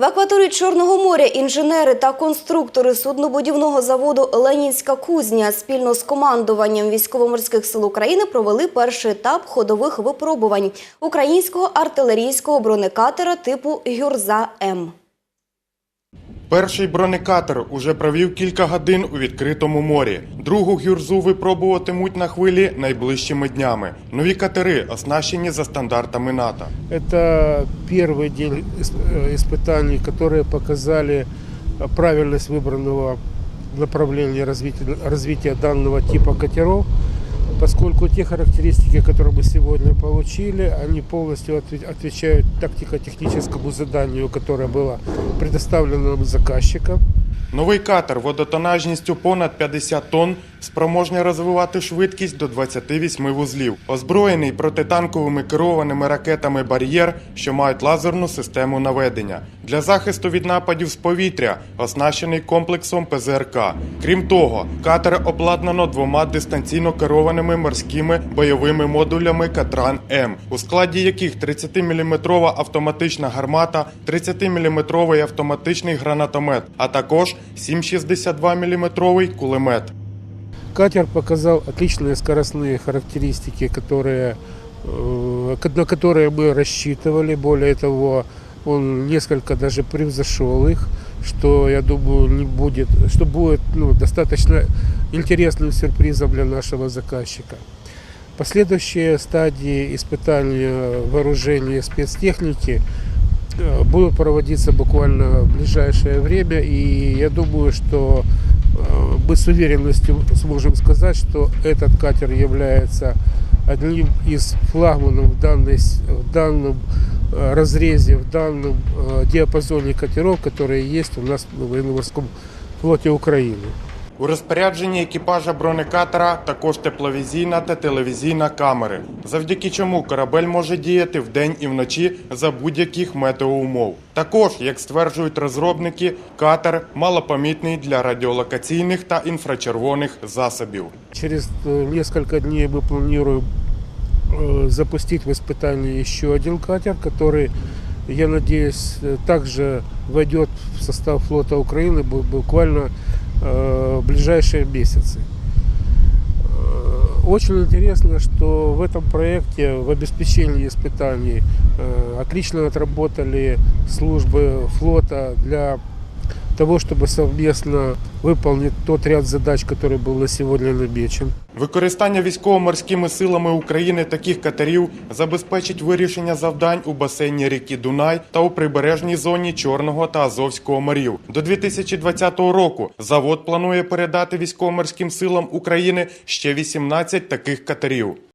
В акваторії Чорного моря інженери та конструктори суднобудівного заводу Ленінська кузня спільно з командуванням військово-морських сил України провели перший етап ходових випробувань українського артилерійського бронекатера типу Гюрза М. Перший бронекатер уже провів кілька годин у відкритому морі. Другу гюрзу випробуватимуть на хвилі найближчими днями. Нові катери оснащені за стандартами НАТО. Это первый день ис- э, испытаний, которые показали э, правильность выбранного направления развития, развития данного типа катеров, поскольку те характеристики, которые мы сегодня получили, они полностью отве- отвечают тактико-техническому заданию, которое было предоставлено нам заказчиком. Новий катер водотонажністю понад 50 тонн спроможний розвивати швидкість до 28 вузлів, озброєний протитанковими керованими ракетами «Бар'єр», що мають лазерну систему наведення. Для захисту від нападів з повітря оснащений комплексом ПЗРК. Крім того, катер обладнано двома дистанційно керованими морськими бойовими модулями Катран М, у складі яких 30-мм автоматична гармата, 30-мм автоматичний гранатомет, а також 7,62 мм кулемет. Катер показал отличные скоростные характеристики, которые, э, на которые мы рассчитывали. Более того, он несколько даже превзошел их, что, я думаю, не будет, что будет ну, достаточно интересным сюрпризом для нашего заказчика. Последующие стадии испытания вооружения и спецтехники э, будут проводиться буквально в ближайшее время, и я думаю, что э, мы с уверенностью сможем сказать, что этот катер является одним из флагманов в, данной, с- в данном э, разрезе, в данном э, диапазоне катеров, которые есть у нас на военно-морском флоте Украины. У розпорядженні екіпажа бронекатера також тепловізійна та телевізійна камери, завдяки чому корабель може діяти вдень і вночі за будь-яких метеоумов. Також, як стверджують розробники, катер малопомітний для радіолокаційних та інфрачервоних засобів. Через э, несколько дней мы планируем э, запустить в испытание еще один катер, который, я надеюсь, э, также войдет в состав флота Украины бу- буквально э, в ближайшие месяцы. Э, Очень интересно, что в этом проекте в обеспечении испытаний э, отлично отработали службы флота для того, чтобы совместно выполнить тот ряд задач, который был на сегодня намечен. Використання військово-морськими силами України таких катерів забезпечить вирішення завдань у басейні ріки Дунай та у прибережній зоні Чорного та Азовського морів. До 2020 року завод планує передати військово-морським силам України ще 18 таких катерів.